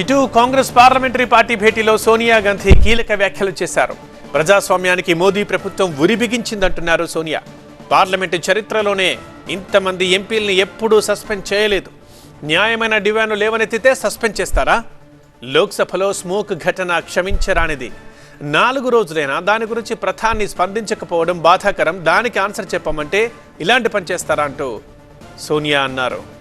ఇటు Congress parliamentary party భేటీలో సోనియా గాంధీ కీలక వ్యాఖ్యలు చేశారు. ప్రజాస్వామ్యానికి మోదీ ప్రభుత్వం ఉరిబిగించిందంటున్నారు సోనియా. పార్లమెంటు చరిత్రలోనే ఇంతమంది ఎంపీల్ని ఎప్పుడూ సస్పెండ్ చేయలేదు. న్యాయమైన డిమాండ్లు లేవనెత్తితే సస్పెండ్ చేస్తారా? లోక్సభలో స్మోక్ ఘటన క్షమించరానిది. నాలుగు రోజులైనా దాని గురించి ప్రధాని స్పందించకపోవడం బాధాకరం. దానికి ఆన్సర్ చెప్పమంటే ఇలాంటి పని చేస్తారా అంటూ సోనియా అన్నారు.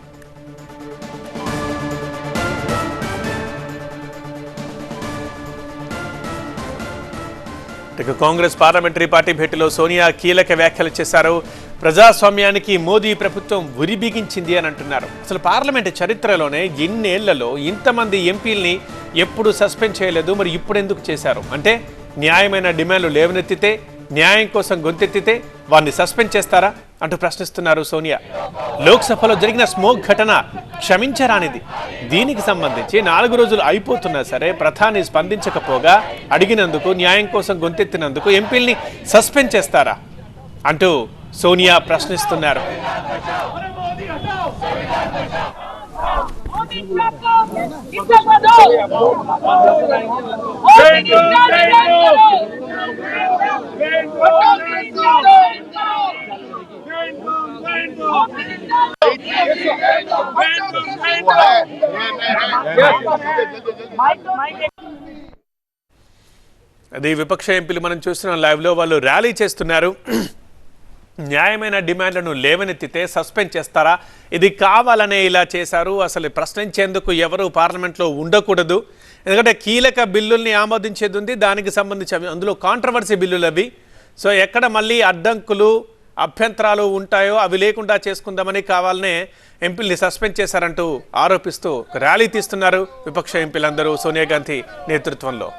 ఇక కాంగ్రెస్ పార్లమెంటరీ పార్టీ భేటీలో సోనియా కీలక వ్యాఖ్యలు చేశారు. ప్రజాస్వామ్యానికి మోదీ ప్రభుత్వం ఉరిబిగించింది అని అంటున్నారు. అసలు పార్లమెంటు చరిత్రలోనే ఎన్నేళ్ళలో ఇంతమంది ఎంపీల్ని ఎప్పుడు సస్పెండ్ చేయలేదు. మరి ఇప్పుడు ఎందుకు చేశారు? అంటే న్యాయమైన డిమాండ్లు లేవనెత్తితే న్యాయం కోసం గొంతెత్తితే వారిని సస్పెండ్ చేస్తారా? అంటూ ప్రశ్నిస్తున్నారు సోనియా. లోక్సభలో జరిగిన స్మోక్ ఘటన క్షమించరానిది. దీనికి సంబంధించి నాలుగు రోజులు అయిపోతున్నా సరే ప్రధాని స్పందించకపోగా అడిగినందుకు న్యాయం కోసం గొంతెత్తినందుకు ఎంపీల్ని సస్పెండ్ చేస్తారా? అంటూ సోనియా ప్రశ్నిస్తున్నారు. అది విపక్ష ఎంపీలు మనం చూస్తున్నాం లైవ్లో వాళ్ళు ర్యాలీ చేస్తున్నారు. న్యాయమైన డిమాండ్లను లేవనెత్తితే సస్పెండ్ చేస్తారా? ఇది కావాలనే ఇలా చేశారు. అసలు ప్రశ్నించేందుకు ఎవరు పార్లమెంట్లో ఉండకూడదు. ఎందుకంటే కీలక బిల్లుల్ని ఆమోదించేది ఉంది. దానికి సంబంధించి అవి అందులో కాంట్రవర్సీ బిల్లులు అవి. సో ఎక్కడ మళ్ళీ అడ్డంకులు అభ్యంతరాలు ఉంటాయో అవి లేకుండా చేసుకుందామని కావాలనే ఎంపీల్ని సస్పెండ్ చేశారంటూ ఆరోపిస్తూ ర్యాలీ తీస్తున్నారు విపక్ష ఎంపీలందరూ సోనియా గాంధీ నేతృత్వంలో.